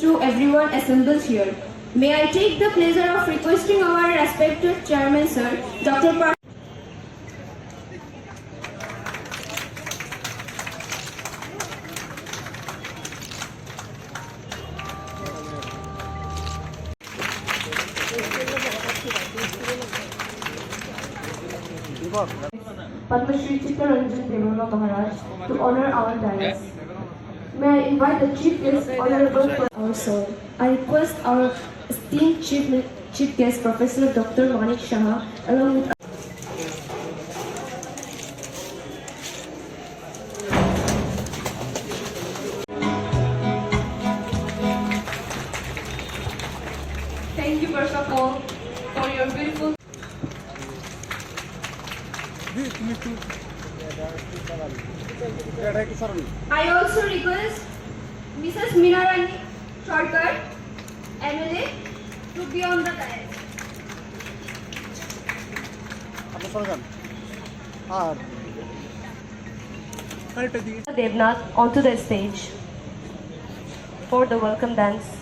to everyone assembled here. May I take the pleasure of requesting our respected chairman, sir, Dr. Par- Padma Shri Chittaranjan Devava Maharaj to honor our dais. May I invite the chief guest, Honorable for our soul. I request our esteemed chief, chief guest, Professor Dr. Manik Shah, along with Thank you, first of all, for your beautiful. I also request Mrs. Minarani Sharkar, MLA, to be on the dais. Devnath onto the stage for the welcome dance.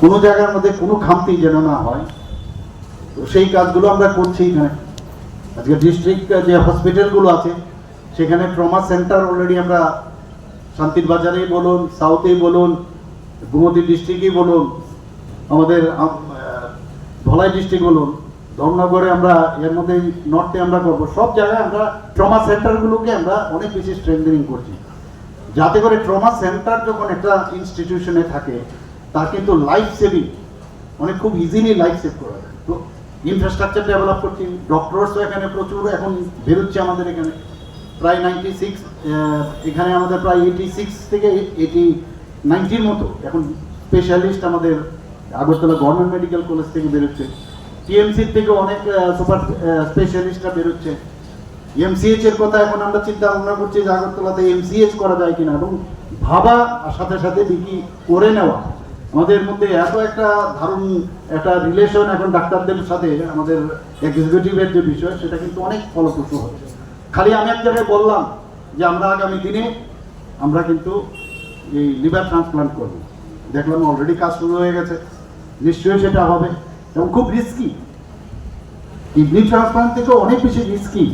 কোনো জায়গার মধ্যে কোনো খামতি যেন না হয়, তো সেই কাজগুলো আমরা করছি এখানে। আজকে ডিস্ট্রিক্ট যে হসপিটালগুলো আছে, সেখানে ট্রমা সেন্টার অলরেডি আমরা শান্তির বাজারেই বলুন সাউথেই বলুন, গুমতি ডিস্ট্রিক্টই বলুন, আমাদের ধলাই ডিস্ট্রিক্ট বলুন, ধর্মনগরে আমরা, এর মধ্যে নর্থে আমরা করব। সব জায়গায় আমরা ট্রমা সেন্টারগুলোকে আমরা অনেক বেশি স্ট্রেংথেনিং করছি। যাতে করে ট্রমা সেন্টার যখন একটা ইনস্টিটিউশনে থাকে তা কিন্তু লাইফ সেভিং মানে খুব ইজিলি লাইফ সেভ করা যায়। তো ইনফ্রাস্ট্রাকচার ডেভেলপ করছি ডক্টরসও এখানে প্রচুর, এখন বেরোচ্ছে আমাদের এখানে। প্রায় নাইনটি সিক্স এখানে আমাদের প্রায় এইটি সিক্স থেকে এইটি নাইনটির মতো। এখন স্পেশালিস্ট আমাদের আগরতলা গভর্নমেন্ট মেডিকেল কলেজ থেকে বেরোচ্ছে। টিএমসির থেকে অনেক সুপার স্পেশালিস্টরা বেরোচ্ছে। এমসিএইচ এর কথা এখন আমরা চিন্তা ভাবনা করছি যে আগরতলাতে এমসিএইচ করা যায় কিনা এবং ভাবা আর সাথে সাথে দেখি করে নেওয়া। আমাদের মধ্যে এত একটা দারুণ একটা রিলেশন এখন ডাক্তারদের সাথে, আমাদের এক্সিকিউটিভের যে বিষয়, সেটা কিন্তু অনেক ফলপ্রসূ হচ্ছে। খালি আমি এক জায়গায় বললাম যে আমরা আগামী দিনে আমরা কিন্তু এই লিভার ট্রান্সপ্লান্ট করব। দেখলাম অলরেডি কাজ শুরু হয়ে গেছে। নিশ্চয়ই সেটা হবে এবং খুব রিস্কি কিডনি ট্রান্সপ্লান্ট থেকে অনেক বেশি রিস্কি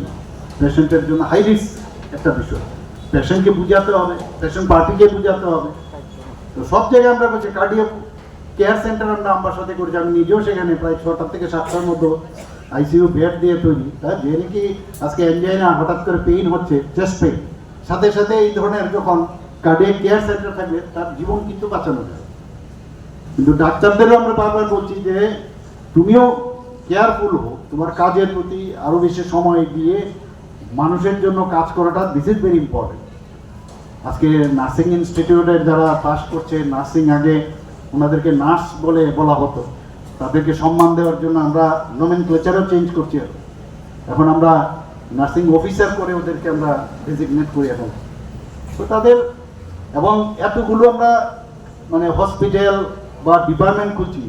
পেশেন্টের জন্য হাই রিস্ক একটা বিষয়। পেশেন্টকে বুঝাতে হবে পেশেন্ট পার্টিকে বুঝাতে হবে। তো সব জায়গায় আমরা বলছি কার্ডিও কেয়ার সেন্টার আমরা আমার সাথে করেছি। আমি নিজেও সেখানে প্রায় ছটা থেকে সাতটার মতো আইসিইউ বেড দিয়ে তৈরি। তাই যে নাকি আজকে এনজাইনা হঠাৎ করে পেইন হচ্ছে চেস্ট পেইন সাথে সাথে এই ধরনের যখন কার্ডিও কেয়ার সেন্টার থাকবে, তার জীবন কিন্তু বাঁচানো যায় কিন্তু ডাক্তারদেরও আমরা বারবার বলছি যে, তুমিও কেয়ারফুল হো তোমার কাজের প্রতি আরও বেশি সময় দিয়ে মানুষের জন্য কাজ করাটা দিস ইজ ভেরি ইম্পর্টেন্ট আজকে নার্সিং ইনস্টিটিউটের যারা পাস করছে নার্সিং আগে ওনাদেরকে নার্স বলে বলা হতো। তাদেরকে সম্মান দেওয়ার জন্য আমরা নোমেন ক্লেচারও চেঞ্জ করছি এখন। আমরা নার্সিং অফিসার করে ওদেরকে আমরা ডেজিগনেট করি এখন। তো তাদের এবং এতগুলো আমরা মানে হসপিটাল বা ডিপার্টমেন্ট খুঁজছি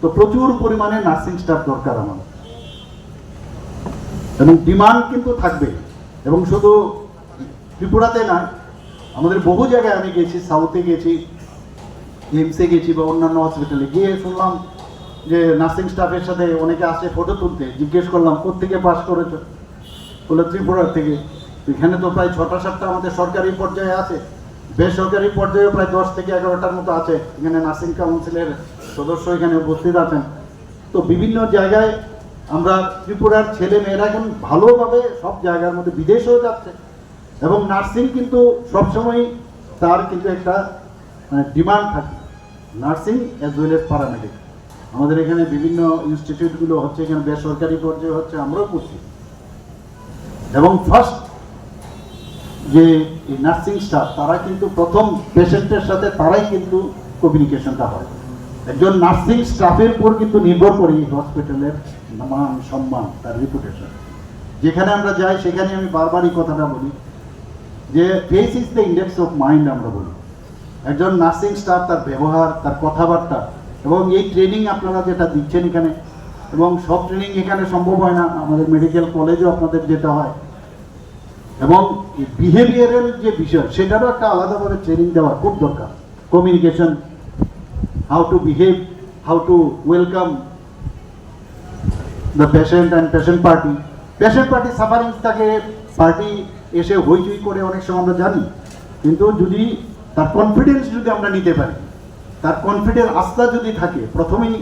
তো প্রচুর পরিমাণে নার্সিং স্টাফ দরকার আমার। এবং ডিমান্ড কিন্তু থাকবে এবং শুধু ত্রিপুরাতে না, আমাদের বহু জায়গায় আমি গেছি, সাউথে গেছি এমসে গেছি বা অন্যান্য হসপিটালে গিয়ে শুনলাম যে নার্সিং স্টাফের সাথে অনেকে আসে ফটো তুলতে, জিজ্ঞেস করলাম কোথেকে পাস করেছ? বলে ত্রিপুরার থেকে। এখানে তো প্রায় ছটা, সাতটা আমাদের সরকারি পর্যায়ে আছে। বেসরকারি পর্যায়ে প্রায় দশ থেকে এগারোটার মতো আছে। এখানে নার্সিং কাউন্সিলের সদস্য এখানে উপস্থিত আছেন। তো বিভিন্ন জায়গায় আমরা ত্রিপুরার ছেলে মেয়েরা এখন ভালোভাবে সব জায়গার মধ্যে বিদেশেও যাচ্ছে। এবং নার্সিং কিন্তু সবসময় তার কিন্তু একটা ডিমান্ড থাকে। Nursing as well as paramedic আমাদের এখানে বিভিন্ন ইনস্টিটিউটগুলো হচ্ছে, এখানে বেসরকারি পর্যায়ে হচ্ছে, আমরাও করছি। এবং ফার্স্ট যে নার্সিং স্টাফ তারা কিন্তু প্রথম পেশেন্টের সাথে তারাই কিন্তু কমিউনিকেশনটা হয়। একজন নার্সিং স্টাফের উপর কিন্তু নির্ভর করে হসপিটালের মান সম্মান, তার রিপুটেশন যেখানে আমরা যাই, সেখানে আমি বারবারই কথাটা বলি যে face is the index of mind আমরা বলি। একজন নার্সিং স্টাফ তার ব্যবহার, তার কথাবার্তা এবং এই ট্রেনিং আপনারা যেটা দিচ্ছেন এখানে, এবং সব ট্রেনিং এখানে সম্ভব হয় না, আমাদের মেডিকেল কলেজেও আপনাদের যেতে হয়। এবং বিহেভিয়ারের যে বিষয়, সেটারও একটা আলাদাভাবে ট্রেনিং দেওয়া খুব দরকার। Communication how to behave how to welcome the patient and patient party patient party suffering থাকে পার্টি এসে হইচই করে অনেক সময় আমরা জানি। কিন্তু যদি তার কনফিডেন্স যদি আমরা নিতে পারি, তার কনফিডেন্স আস্থা যদি থাকে, প্রথমেই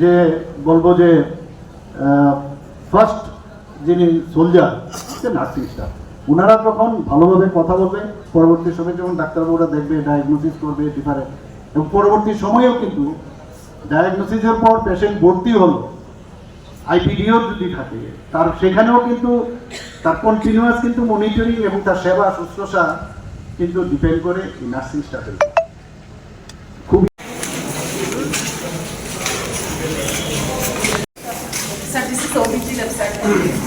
যে বলব যে ফার্স্ট যিনি সোলজার সে নার্সিং স্টাফ ওনারা যখন ভালোভাবে কথা বলবে পরবর্তী সময় যখন ডাক্তারবাবুরা দেখবে ডায়াগনোসিস করবে ডিফারেন্ট এবং পরবর্তী সময়েও কিন্তু ডায়াগনোসিসের পর পেশেন্ট ভর্তি হলো আইপিডিও যদি থাকে, তার সেখানেও কিন্তু তার কন্টিনিউয়াস কিন্তু মনিটরিং এবং তার সেবা শুশ্রূষা কিন্তু ডিপেন্ড করে এই নার্সিং স্টাফের website.